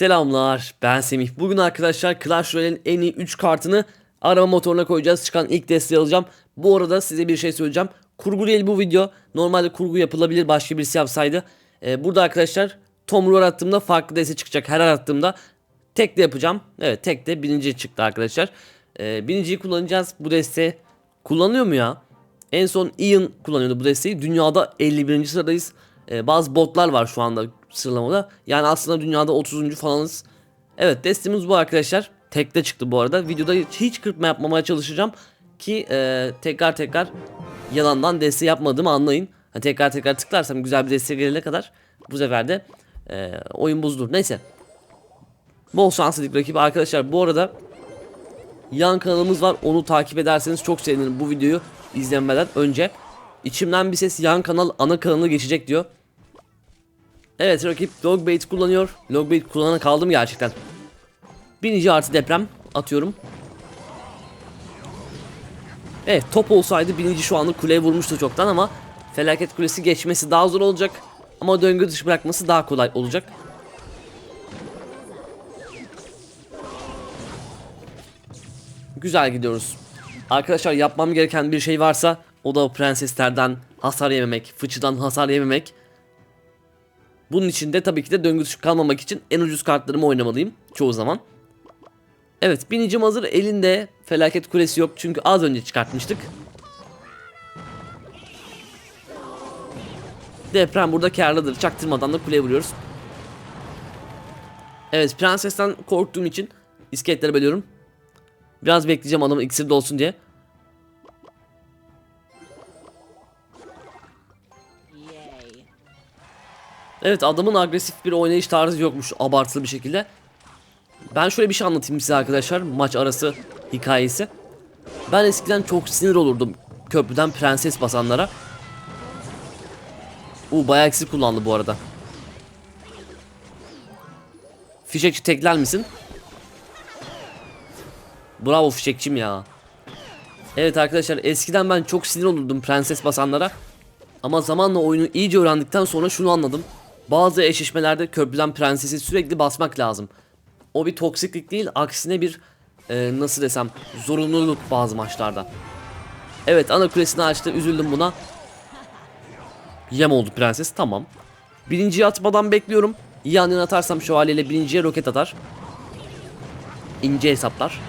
Selamlar ben Semih. Bugün arkadaşlar Clash Royale'in en iyi 3 kartını arama motoruna koyacağız. Çıkan ilk desteği alacağım. Bu arada size bir şey söyleyeceğim. Kurgu değil bu video. Normalde kurgu yapılabilir başka birisi yapsaydı. Ee, burada arkadaşlar Tom Roar attığımda farklı deste çıkacak. Her attığımda tek de yapacağım. Evet tek de birinci çıktı arkadaşlar. Ee, birinciyi kullanacağız. Bu deste kullanıyor mu ya? En son Ian kullanıyordu bu desteği. Dünyada 51. sıradayız. Ee, bazı botlar var şu anda sıralamada. Yani aslında dünyada 30. falanız. Evet destemiz bu arkadaşlar. Tekte çıktı bu arada. Videoda hiç kırpma yapmamaya çalışacağım. Ki e, tekrar tekrar yalandan deste yapmadığımı anlayın. Hani tekrar tekrar tıklarsam güzel bir deste gelene kadar bu sefer de e, oyun bozulur. Neyse. Bol şans dedik rakibi. Arkadaşlar bu arada yan kanalımız var. Onu takip ederseniz çok sevinirim bu videoyu izlemeden önce. İçimden bir ses yan kanal ana kanalına geçecek diyor. Evet rakip logbait kullanıyor. Logbait kullanana kaldım gerçekten. Birinci artı deprem atıyorum. Evet top olsaydı birinci şu anda kuleye vurmuştu çoktan ama felaket kulesi geçmesi daha zor olacak. Ama döngü dışı bırakması daha kolay olacak. Güzel gidiyoruz. Arkadaşlar yapmam gereken bir şey varsa o da prenseslerden hasar yememek, fıçıdan hasar yememek. Bunun için de tabii ki de döngü dışı kalmamak için en ucuz kartlarımı oynamalıyım çoğu zaman. Evet binicim hazır elinde felaket kulesi yok çünkü az önce çıkartmıştık. Deprem burada karlıdır çaktırmadan da kuleye vuruyoruz. Evet prensesten korktuğum için iskeletleri bölüyorum. Biraz bekleyeceğim adamın iksir dolsun diye. Evet adamın agresif bir oynayış tarzı yokmuş abartılı bir şekilde. Ben şöyle bir şey anlatayım size arkadaşlar maç arası hikayesi. Ben eskiden çok sinir olurdum köprüden prenses basanlara. Uuu bayağı eksik kullandı bu arada. Fişekçi tekler misin? Bravo fişekçim ya. Evet arkadaşlar eskiden ben çok sinir olurdum prenses basanlara. Ama zamanla oyunu iyice öğrendikten sonra şunu anladım. Bazı eşleşmelerde köprüden prensesi sürekli basmak lazım. O bir toksiklik değil aksine bir e, nasıl desem zorunluluk bazı maçlarda. Evet ana kulesini açtı üzüldüm buna. Yem oldu prenses tamam. Birinciyi atmadan bekliyorum. İyi atarsam şövalyeyle birinciye roket atar. İnce hesaplar.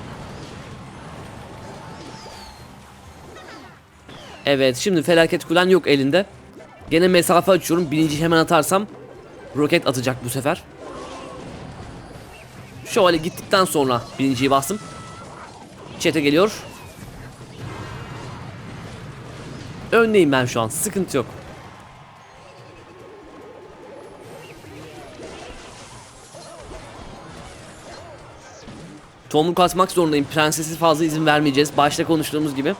Evet şimdi felaket kulen yok elinde. Gene mesafe açıyorum. Birinci hemen atarsam roket atacak bu sefer. Şöyle gittikten sonra birinciyi bastım. Çete geliyor. Öndeyim ben şu an. Sıkıntı yok. Tomruk atmak zorundayım. Prensesi fazla izin vermeyeceğiz. Başta konuştuğumuz gibi.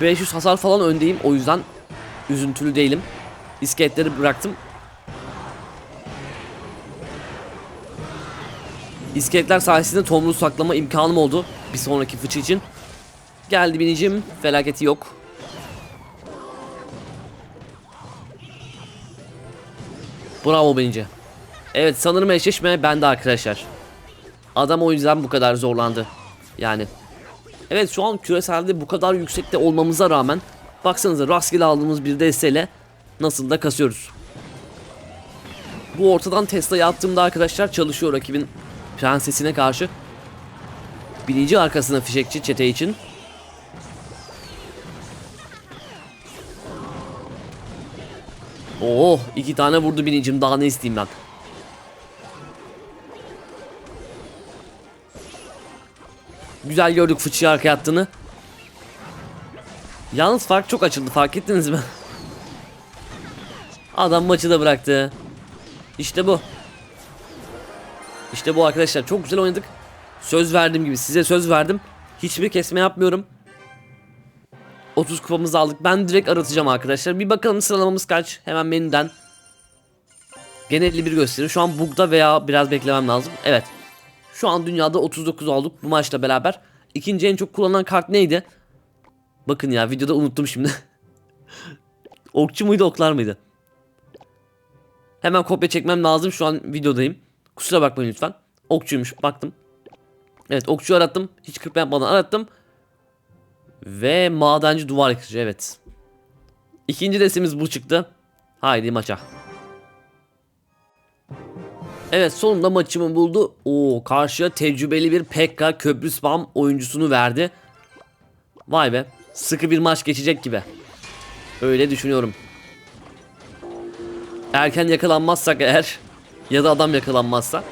...500 hasar falan öndeyim o yüzden üzüntülü değilim. İskeletleri bıraktım. İskeletler sayesinde tomruğu saklama imkanım oldu bir sonraki fıçı için. Geldi binicim, felaketi yok. Bravo binici. Evet sanırım eşleşme bende arkadaşlar. Adam o yüzden bu kadar zorlandı. Yani. Evet şu an küreselde bu kadar yüksekte olmamıza rağmen baksanıza rastgele aldığımız bir desteyle nasıl da kasıyoruz. Bu ortadan Tesla'yı attığımda arkadaşlar çalışıyor rakibin prensesine karşı. Birinci arkasına fişekçi çete için. Oh iki tane vurdu birincim daha ne isteyeyim ben. Güzel gördük fıçıyı arkaya attığını. Yalnız fark çok açıldı fark ettiniz mi? Adam maçı da bıraktı. İşte bu. İşte bu arkadaşlar çok güzel oynadık. Söz verdiğim gibi size söz verdim. Hiçbir kesme yapmıyorum. 30 kupamızı aldık. Ben direkt aratacağım arkadaşlar. Bir bakalım sıralamamız kaç. Hemen menüden. Gene 51 gösteriyor. Şu an bugda veya biraz beklemem lazım. Evet. Şu an dünyada 39 olduk bu maçla beraber. İkinci en çok kullanılan kart neydi? Bakın ya videoda unuttum şimdi. Okçu muydu oklar mıydı? Hemen kopya çekmem lazım şu an videodayım. Kusura bakmayın lütfen. Okçuymuş baktım. Evet okçu arattım. Hiç kırpma yapmadan arattım. Ve madenci duvar yıkıcı evet. İkinci destemiz bu çıktı. Haydi maça. Evet sonunda maçımı buldu. Oo karşıya tecrübeli bir Pekka köprü spam oyuncusunu verdi. Vay be sıkı bir maç geçecek gibi. Öyle düşünüyorum. Erken yakalanmazsak eğer ya da adam yakalanmazsa.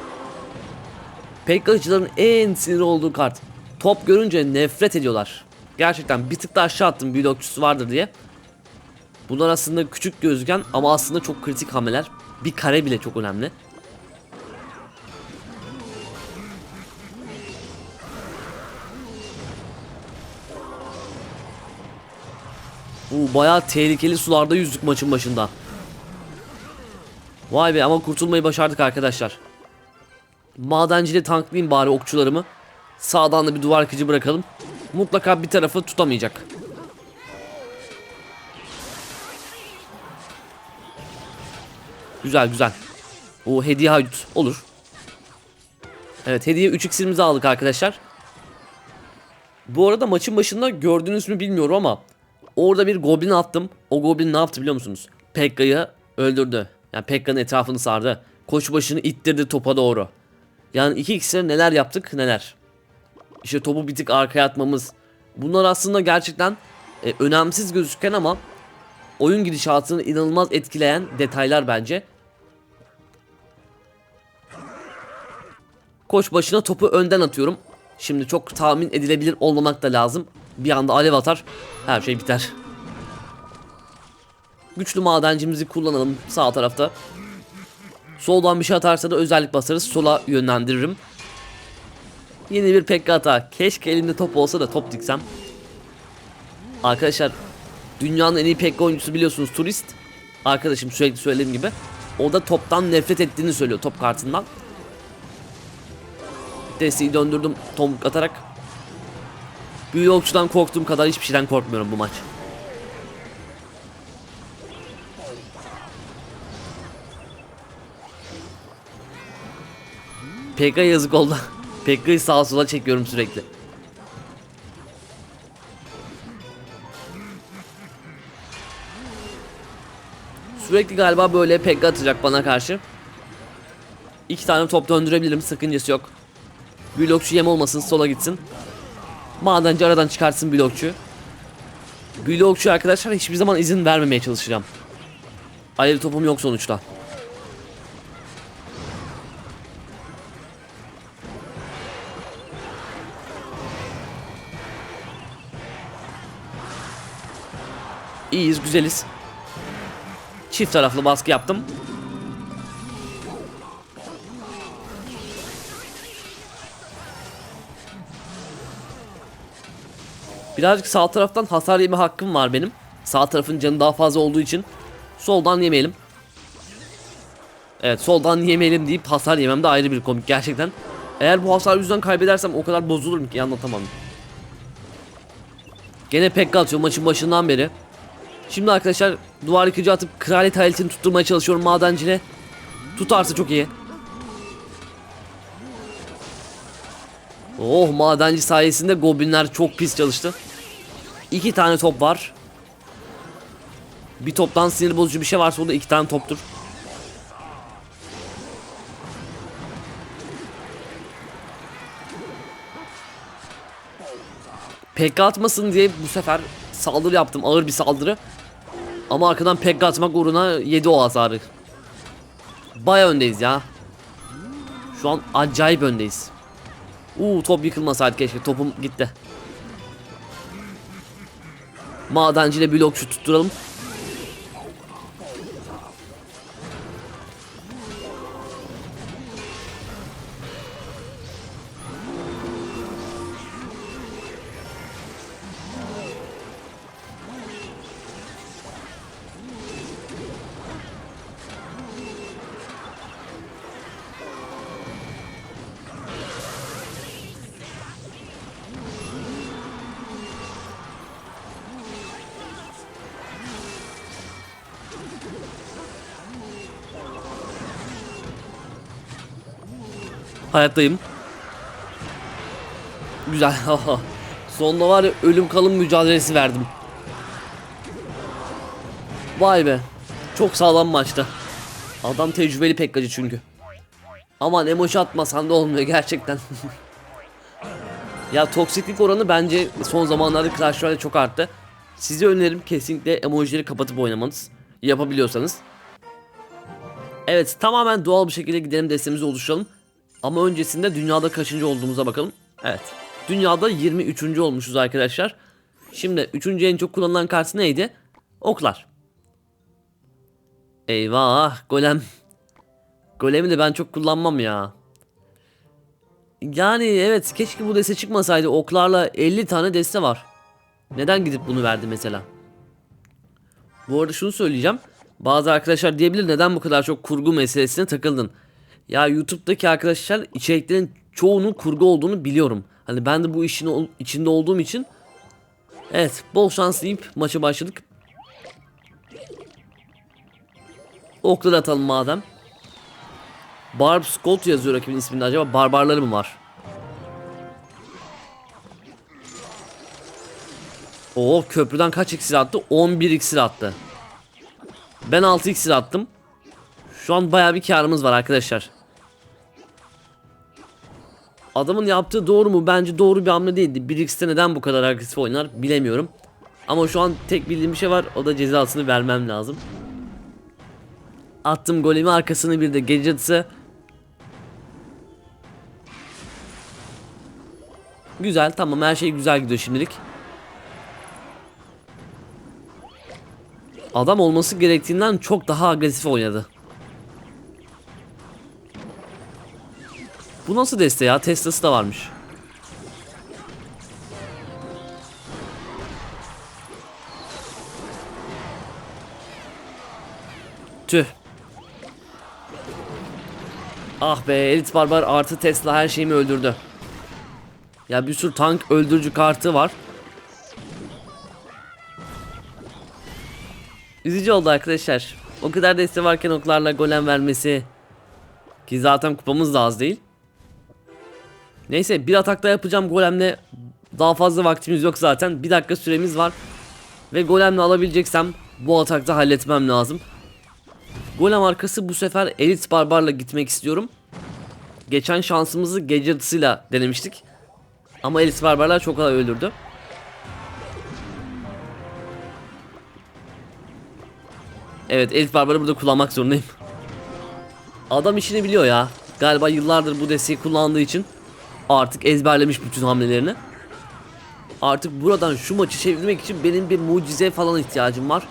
Pekka'cıların en sinir olduğu kart. Top görünce nefret ediyorlar. Gerçekten bir tık da aşağı attım blokçusu vardır diye. Bunlar aslında küçük gözüken ama aslında çok kritik hamleler. Bir kare bile çok önemli. Bu bayağı tehlikeli sularda yüzdük maçın başında. Vay be ama kurtulmayı başardık arkadaşlar. Madencili tanklayayım bari okçularımı. Sağdan da bir duvar kıcı bırakalım. Mutlaka bir tarafı tutamayacak. Güzel güzel. O hediye haydut olur. Evet hediye 3 iksirimizi aldık arkadaşlar. Bu arada maçın başında gördünüz mü bilmiyorum ama orada bir goblin attım. O goblin ne yaptı biliyor musunuz? Pekka'yı öldürdü. Yani Pekka'nın etrafını sardı. Koçbaşını ittirdi topa doğru. Yani iki iksire neler yaptık neler. İşte topu bir tık arkaya atmamız. Bunlar aslında gerçekten e, önemsiz gözüken ama oyun gidişatını inanılmaz etkileyen detaylar bence. Koç başına topu önden atıyorum. Şimdi çok tahmin edilebilir olmamak da lazım. Bir anda alev atar. Her şey biter. Güçlü madencimizi kullanalım sağ tarafta. Soldan bir şey atarsa da özellik basarız. Sola yönlendiririm. Yeni bir pekka hata. Keşke elimde top olsa da top diksem. Arkadaşlar dünyanın en iyi pekka oyuncusu biliyorsunuz turist. Arkadaşım sürekli söylediğim gibi. O da toptan nefret ettiğini söylüyor top kartından. Desteği döndürdüm tomruk atarak. Büyü okçudan korktuğum kadar hiçbir şeyden korkmuyorum bu maç. PK yazık oldu. PK'yı sağa sola çekiyorum sürekli. Sürekli galiba böyle PK atacak bana karşı. İki tane top döndürebilirim sakıncası yok. Blokçu yem olmasın sola gitsin. Madenci aradan çıkartsın blokçu. Blokçu arkadaşlar hiçbir zaman izin vermemeye çalışacağım. Ayrı topum yok sonuçta. İyiyiz, güzeliz. Çift taraflı baskı yaptım. Birazcık sağ taraftan hasar yeme hakkım var benim. Sağ tarafın canı daha fazla olduğu için soldan yemeyelim. Evet soldan yemeyelim deyip hasar yemem de ayrı bir komik gerçekten. Eğer bu hasar yüzünden kaybedersem o kadar bozulurum ki anlatamam. Gene pek atıyor maçın başından beri. Şimdi arkadaşlar duvar yıkıcı atıp kraliyet hayaletini tutturmaya çalışıyorum madencine. Tutarsa çok iyi. Oh madenci sayesinde goblinler çok pis çalıştı. İki tane top var. Bir toptan sinir bozucu bir şey varsa o da iki tane toptur. PK atmasın diye bu sefer saldırı yaptım. Ağır bir saldırı. Ama arkadan PK atmak uğruna yedi o hasarı. Baya öndeyiz ya. Şu an acayip öndeyiz. Uuu top yıkılmasaydı keşke topum gitti. Madenciyle blokçu tutturalım. Hayattayım. Güzel. Sonunda var ya ölüm kalım mücadelesi verdim. Vay be. Çok sağlam maçta. Adam tecrübeli pekkacı çünkü. Aman emoji atmasan da olmuyor gerçekten. ya toksiklik oranı bence son zamanlarda Clash Royale çok arttı. Size önerim kesinlikle emojileri kapatıp oynamanız. Yapabiliyorsanız. Evet tamamen doğal bir şekilde gidelim destemizi oluşturalım. Ama öncesinde dünyada kaçıncı olduğumuza bakalım. Evet. Dünyada 23. olmuşuz arkadaşlar. Şimdi 3. en çok kullanılan kart neydi? Oklar. Eyvah golem. Golemi de ben çok kullanmam ya. Yani evet keşke bu deste çıkmasaydı. Oklarla 50 tane deste var. Neden gidip bunu verdi mesela? Bu arada şunu söyleyeceğim. Bazı arkadaşlar diyebilir neden bu kadar çok kurgu meselesine takıldın? Ya YouTube'daki arkadaşlar içeriklerin çoğunun kurgu olduğunu biliyorum. Hani ben de bu işin içinde olduğum için Evet bol şans deyip maça başladık. Okları atalım madem. Barb Scott yazıyor rakibin isminde acaba barbarları mı var? Oo köprüden kaç iksir attı? 11 iksir attı. Ben 6 iksir attım. Şu an baya bir karımız var arkadaşlar. Adamın yaptığı doğru mu? Bence doğru bir hamle değildi. 1x'te neden bu kadar agresif oynar bilemiyorum. Ama şu an tek bildiğim bir şey var. O da cezasını vermem lazım. Attım golemi arkasını bir de gadget'ı. Güzel tamam her şey güzel gidiyor şimdilik. Adam olması gerektiğinden çok daha agresif oynadı. Bu nasıl deste ya? Tesla'sı da varmış. Tüh. Ah be Elit Barbar artı Tesla her şeyimi öldürdü. Ya bir sürü tank öldürücü kartı var. Üzücü oldu arkadaşlar. O kadar deste varken oklarla golem vermesi. Ki zaten kupamız da az değil. Neyse bir atakta yapacağım golemle. Daha fazla vaktimiz yok zaten. Bir dakika süremiz var. Ve golemle alabileceksem bu atakta halletmem lazım. Golem arkası bu sefer elit barbarla gitmek istiyorum. Geçen şansımızı gece atısıyla denemiştik. Ama elit barbarlar çok kolay öldürdü. Evet elit barbarı burada kullanmak zorundayım. Adam işini biliyor ya. Galiba yıllardır bu desteği kullandığı için artık ezberlemiş bütün hamlelerini. Artık buradan şu maçı çevirmek için benim bir mucize falan ihtiyacım var.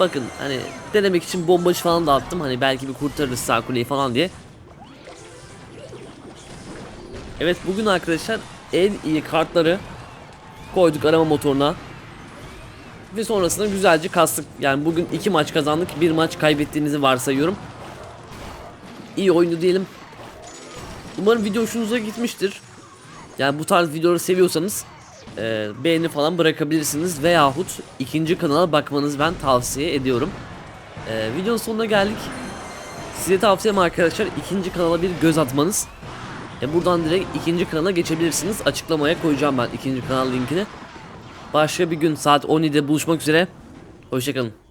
Bakın hani denemek için bombacı falan da attım. Hani belki bir kurtarırız sağ kuleyi falan diye. Evet bugün arkadaşlar en iyi kartları koyduk arama motoruna. Ve sonrasında güzelce kastık. Yani bugün iki maç kazandık. Bir maç kaybettiğimizi varsayıyorum. İyi oyundu diyelim. Umarım video hoşunuza gitmiştir. Yani bu tarz videoları seviyorsanız e, beğeni falan bırakabilirsiniz veyahut ikinci kanala bakmanızı ben tavsiye ediyorum. E, videonun sonuna geldik. Size tavsiyem arkadaşlar ikinci kanala bir göz atmanız. E, buradan direkt ikinci kanala geçebilirsiniz. Açıklamaya koyacağım ben ikinci kanal linkini. Başka bir gün saat 17'de buluşmak üzere. Hoşçakalın.